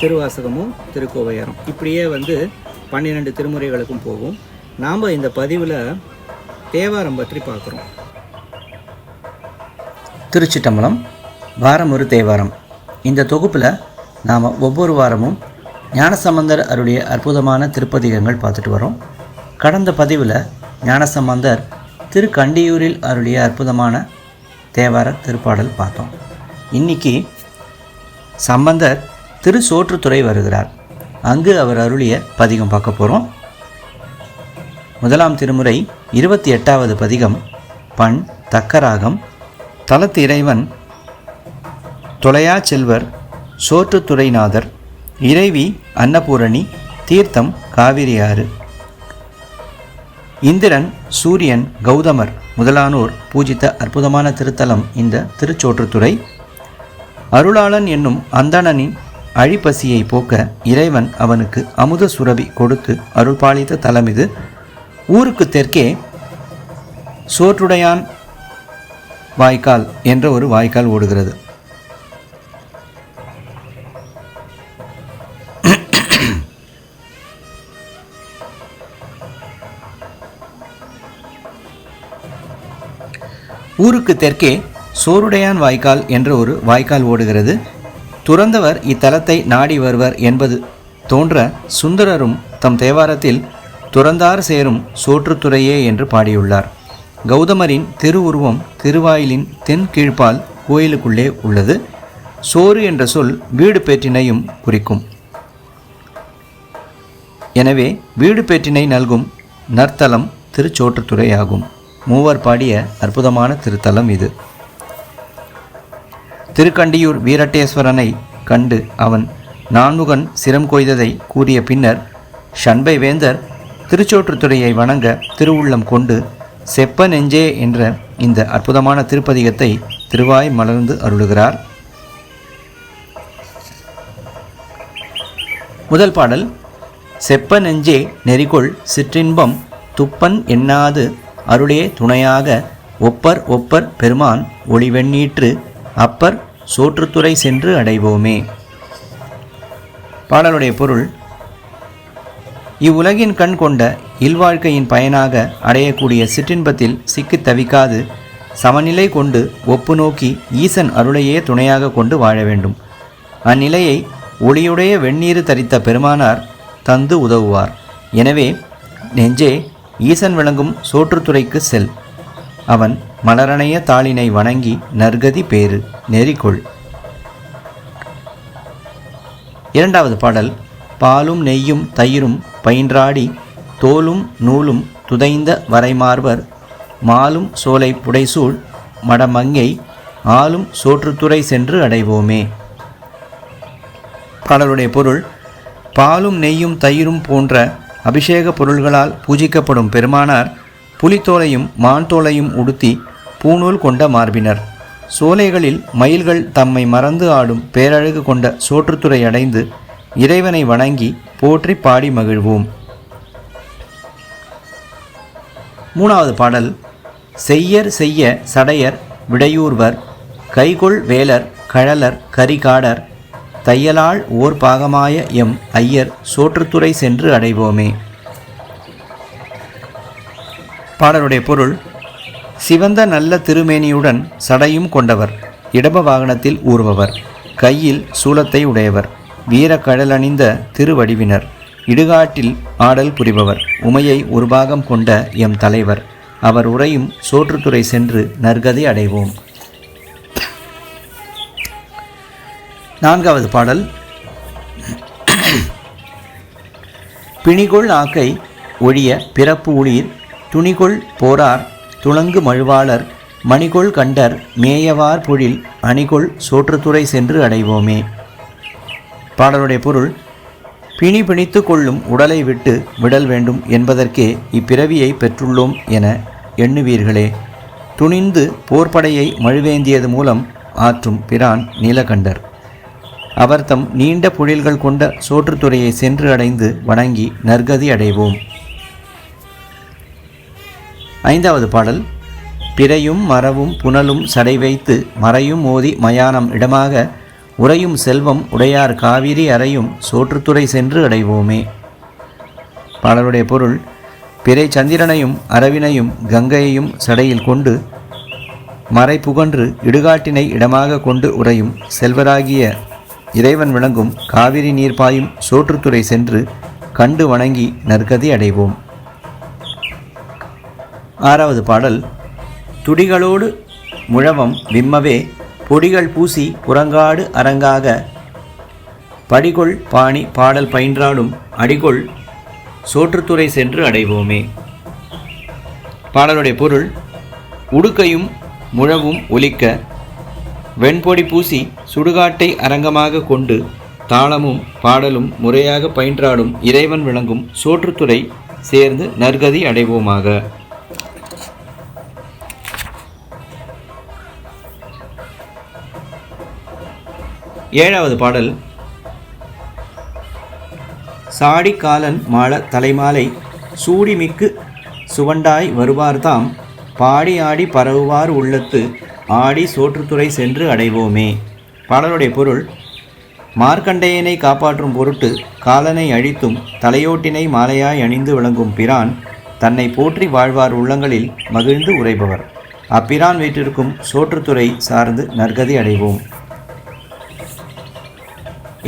திருவாசகமும் திருக்கோவையாரம். இப்படியே வந்து பன்னிரெண்டு திருமுறைகளுக்கும் போகும். நாம் இந்த பதிவில் தேவாரம் பற்றி பார்க்குறோம். திருச்சிட்டம்பலம் வாரம் ஒரு தேவாரம். இந்த தொகுப்பில் நாம் ஒவ்வொரு வாரமும் ஞானசம்பந்தர் அருடைய அற்புதமான திருப்பதிகங்கள் பார்த்துட்டு வரோம். கடந்த பதிவில் ஞானசம்பந்தர் திருக்கண்டியூரில் அருளிய அற்புதமான தேவார திருப்பாடல் பார்த்தோம். இன்னைக்கு சம்பந்தர் திரு சோற்றுத்துறை வருகிறார். அங்கு அவர் அருளிய பதிகம் பார்க்க போகிறோம் முதலாம் திருமுறை இருபத்தி எட்டாவது பதிகம் பண் தக்கராகம் தலத்து இறைவன் தொலையா செல்வர் சோற்றுத்துறைநாதர் இறைவி அன்னபூரணி தீர்த்தம் காவிரியாறு இந்திரன் சூரியன் கௌதமர் முதலானோர் பூஜித்த அற்புதமான திருத்தலம் இந்த திருச்சோற்றுத்துறை. அருளாளன் என்னும் அந்தணனின் அழிப்பசியை போக்க இறைவன் அவனுக்கு அமுத சுரபி கொடுத்து அருள்பாலித்த தலம் இது. ஊருக்கு தெற்கே சோற்றுடையான் வாய்க்கால் என்ற ஒரு வாய்க்கால் ஓடுகிறது. ஊருக்கு தெற்கே சோருடையான் வாய்க்கால் என்ற ஒரு வாய்க்கால் ஓடுகிறது. துறந்தவர் இத்தலத்தை நாடி வருவர் என்பது தோன்ற சுந்தரரும் தம் தேவாரத்தில் துறந்தார் சேரும் சோற்றுத்துறையே என்று பாடியுள்ளார். கௌதமரின் திருவுருவம் திருவாயிலின் தென் கீழ்ப்பால் கோயிலுக்குள்ளே உள்ளது. சோறு என்ற சொல் வீடு பேற்றினையும் குறிக்கும். எனவே வீடு பேற்றினை நல்கும் நற்தலம் திருச்சோற்றுத்துறை ஆகும் மூவர் பாடிய அற்புதமான திருத்தலம் இது. திருக்கண்டியூர் வீரட்டேஸ்வரனை கண்டு அவன் நான்முகன் சிரம் கொய்ததை கூறிய பின்னர் ஷண்பை வேந்தர் திருச்சோற்றுத்துறையை வணங்க திருவுள்ளம் கொண்டு செப்ப நெஞ்சே என்ற இந்த அற்புதமான திருப்பதிகத்தை திருவாய் மலர்ந்து அருளுகிறார். முதல் பாடல் செப்ப நெஞ்சே நெறிகொள் சிற்றின்பம் துப்பன் எண்ணாது அருளே துணையாக ஒப்பர் ஒப்பர் பெருமான் ஒளிவெண்ணீற்று அப்பர் சோற்றுத்துறை சென்று அடைவோமே. பாடலுடைய பொருள் இவ்வுலகின் கண் கொண்ட இல்வாழ்க்கையின் பயனாக அடையக்கூடிய சிற்றின்பத்தில் சிக்கித் தவிக்காது சமநிலை கொண்டு ஒப்பு நோக்கி ஈசன் அருளையே துணையாக கொண்டு வாழ வேண்டும். அந்நிலையை ஒளியுடைய வெந்நீர் தரித்த பெருமானார் தந்து உதவுவார். எனவே நெஞ்சே ஈசன் விளங்கும் சோற்றுத்துறைக்கு செல். அவன் மலரணைய தாளினை வணங்கி நற்கதி பேறு நெறிக்கொள் இரண்டாவது பாடல் பாலும் நெய்யும் தயிரும் பயின்றாடி தோலும் நூலும் துதைந்த வரைமார்வர். மாலும் சோலை புடைசூழ் மடமங்கை ஆளும் சோற்றுத்துறை சென்று அடைவோமே. பாடலுடைய பொருள் பாலும் நெய்யும் தயிரும் போன்ற அபிஷேக பொருள்களால் பூஜிக்கப்படும் பெருமானார் புலித்தோலையும் மான் தோலையும் உடுத்தி பூநூல் கொண்ட மார்பினர். சோலைகளில் மயில்கள் தம்மை மறந்து ஆடும் பேரழகு கொண்ட சோற்றுத்துறை அடைந்து இறைவனை வணங்கி போற்றி பாடி மகிழ்வோம். மூணாவது பாடல். செய்யர் செய்ய சடையர் விடையூர்வர் கைகொள் வேலர் கழலர் கரிகாடர் தையலாள் ஓர் பாகமாய எம் ஐயர் சோற்றுத்துறை சென்று அடைவோமே. பாடலுடைய பொருள் சிவந்த நல்ல திருமேனியுடன் சடையும் கொண்டவர் இடப வாகனத்தில் ஊர்பவர் கையில் சூலத்தை உடையவர் வீரக்கழலணிந்த திருவடிவினர் இடுகாட்டில் ஆடல் புரிபவர் உமையை ஒரு பாகம் கொண்ட எம் தலைவர் அவர் உரையும் சோற்றுத்துறை சென்று நற்கதி அடைவோம். நான்காவது பாடல். பிணிகொள் ஆக்கை ஒழிய பிறப்பு உளிர் துணிகொள் போரார் துளங்கு மழுவாளர் மணிகொள் கண்டர் மேயவார் பொழில் அணிகொள் சோற்றுத்துறை சென்று அடைவோமே. பாடலுடைய பொருள் பிணி பிணித்து கொள்ளும் உடலை விட்டு விடல் வேண்டும் என்பதற்கே இப்பிறவியை பெற்றுள்ளோம் என எண்ணுவீர்களே. துணிந்து போர்ப்படையை மழுவேந்தியது மூலம் ஆற்றும் பிரான் நீலகண்டர். அவர் தம் நீண்ட புழில்கள் கொண்ட சோற்றுத்துறையை சென்று அடைந்து வணங்கி நற்கதி அடைவோம். ஐந்தாவது பாடல். பிறையும் மரவும் புனலும் சடை வைத்து மறையும் மோதி மயானம் இடமாக உறையும் செல்வம் உடையார் காவிரி அறையும் சோற்றுத்துறை சென்று அடைவோமே. பாடலுடைய பொருள் பிறை சந்திரனையும் அரவினையும் கங்கையையும் சடையில் கொண்டு மறை புகன்று இடுகாட்டினை இடமாக கொண்டு உறையும் செல்வராகிய இறைவன் விளங்கும் காவிரி நீர் பாயும் சோற்றுத்துறை சென்று கண்டு வணங்கி நற்கதி அடைவோம். ஆறாவது பாடல். துடிகளோடு முழவம் விம்மவே பொடிகள் பூசி புறங்காடு அரங்காக. படிகொள் பாணி பாடல் பயின்றாலும் அடிகொள் சோற்றுத்துறை சென்று அடைவோமே. பாடலுடைய பொருள் உடுக்கையும் முழவும் ஒலிக்க வெண்பொடி பூசி சுடுகாட்டை அரங்கமாக கொண்டு தாளமும் பாடலும் முறையாக பயின்றாடும் இறைவன் விளங்கும் சோற்றுத்துறை சேர்ந்து நற்கதி அடைவோமாக. ஏழாவது பாடல். சாடிக்காலன் மால தலைமாலை சூடிமிக்கு சுவண்டாய் வருவார்தாம். பாடி ஆடி பரவுவார் உள்ளத்து ஆடி சோற்றுத்துறை சென்று அடைவோமே. பாடலுடைய பொருள் மார்க்கண்டையனை காப்பாற்றும் பொருட்டு காலனை அழித்தும் தலையோட்டினை மாலையாய் அணிந்து விளங்கும் பிரான் தன்னை போற்றி வாழ்வார் உள்ளங்களில் மகிழ்ந்து உரைபவர் அப்பிரான் வீட்டிற்கும் சோற்றுத்துறை சார்ந்து நற்கதி அடைவோம்.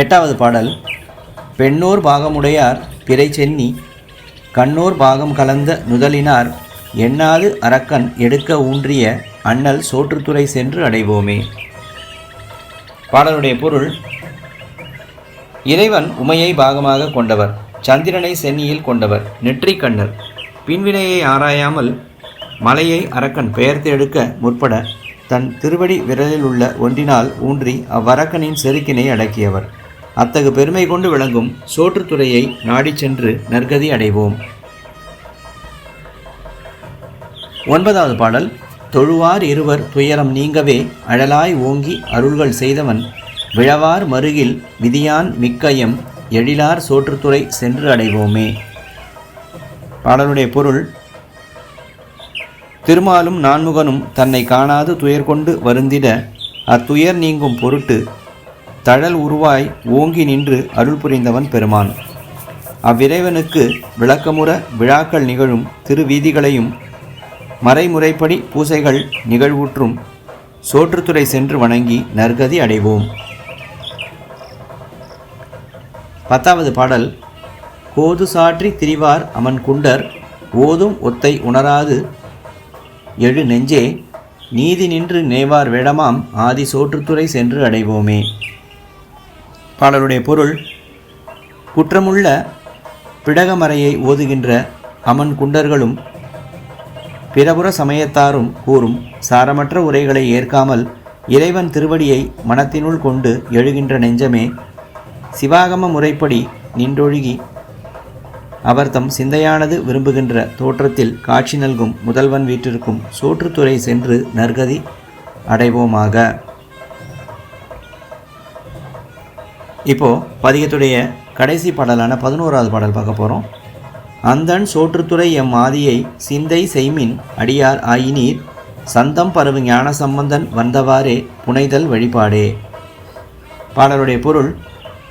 எட்டாவது பாடல். பெண்ணோர் பாகமுடையார் பிறை சென்னி கண்ணோர் பாகம் கலந்த நுதலினார் எண்ணாது அரக்கன் எடுக்க ஊன்றிய அண்ணல் சோற்றுத்துறை சென்று அடைவோமே. பாடலுடைய பொருள் இறைவன் உமையை பாகமாக கொண்டவர் சந்திரனை சென்னியில் கொண்டவர் நெற்றிக்கண்ணர் பின்வினையை ஆராயாமல் மலையை அரக்கன் பெயர்த்து எடுக்க முற்பட தன் திருவடி விரலில் உள்ள ஒன்றினால் ஊன்றி அவ்வரக்கனின் செருக்கினை அடக்கியவர். அத்தகு பெருமை கொண்டு விளங்கும் சோற்றுத்துறையை நாடி சென்று நற்கதி அடைவோம். ஒன்பதாவது பாடல் தொழுவார் இருவர் துயரம் நீங்கவே அழலாய் ஓங்கி அருள்கள் செய்தவன் விழவார் மருகில் விதியான் மிக்கயம் எழிலார் சோற்றுத்துறை சென்று அடைவோமே. பாடலுடைய பொருள் திருமாலும் நான்முகனும் தன்னை காணாது துயர் கொண்டு வருந்திட அத்துயர் நீங்கும் பொருட்டு தழல் உருவாய் ஓங்கி நின்று அருள் புரிந்தவன் பெருமான். அவ்விறைவனுக்கு விளக்கமுற விழாக்கள் நிகழும் திருவீதிகளையும் மறைமுறைப்படி பூசைகள் நிகழ்வுற்றும் சோற்றுத்துறை சென்று வணங்கி நற்கதி அடைவோம். பத்தாவது பாடல். கோது சாற்றி திரிவார் அமன் குண்டர் ஓதும் ஒத்தை உணராது எழு நெஞ்சே நீதி நின்று நேவார் வேடமாம் ஆதி சோற்றுத்துறை சென்று அடைவோமே. பாடலுடைய பொருள் குற்றமுள்ள பிடகமறையை ஓதுகின்ற அமன் குண்டர்களும் பிறபுற சமயத்தாரும் கூறும் சாரமற்ற உரைகளை ஏற்காமல் இறைவன் திருவடியை மனத்தினுள் கொண்டு எழுகின்ற நெஞ்சமே சிவாகம முறைப்படி நின்றொழுகி அவர் தம் சிந்தையானது விரும்புகின்ற தோற்றத்தில் காட்சி நல்கும் முதல்வன் வீட்டிற்கும் சோற்றுத்துறை சென்று நற்கதி அடைவோமாக. இப்போ பதிகத்துடைய கடைசி பாடலான பதினோராவது பாடல் பார்க்க போகிறோம் அந்தன் சோற்றுத்துறை எம் ஆதியை சிந்தை செய்மின் அடியார் ஆயினீர் சந்தம் பரவு ஞான சம்பந்தன் வந்தவாறே புனைதல் வழிபாடே. பாடலுடைய பொருள்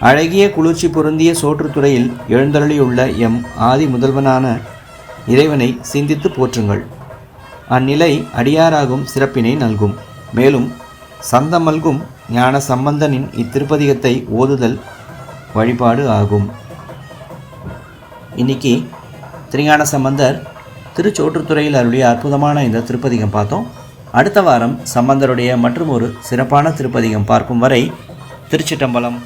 அழகிய குளிர்ச்சி பொருந்திய சோற்றுத்துறையில் எழுந்தருளியுள்ள எம் ஆதி முதல்வனான இறைவனை சிந்தித்து போற்றுங்கள். அந்நிலை அடியாராகும் சிறப்பினை நல்கும். மேலும் சந்தமல்கும் ஞான சம்பந்தனின் இத்திருப்பதிகத்தை ஓதுதல் வழிபாடு ஆகும். இன்னைக்கு திருஞான சம்பந்தர் திருச்சோற்றுத்துறையில் அருளிய அற்புதமான இந்த திருப்பதிகம் பார்த்தோம். அடுத்த வாரம் சம்பந்தருடைய மற்றும் ஒரு சிறப்பான திருப்பதிகம் பார்க்கும் வரை திருச்சிட்டம்பலம்.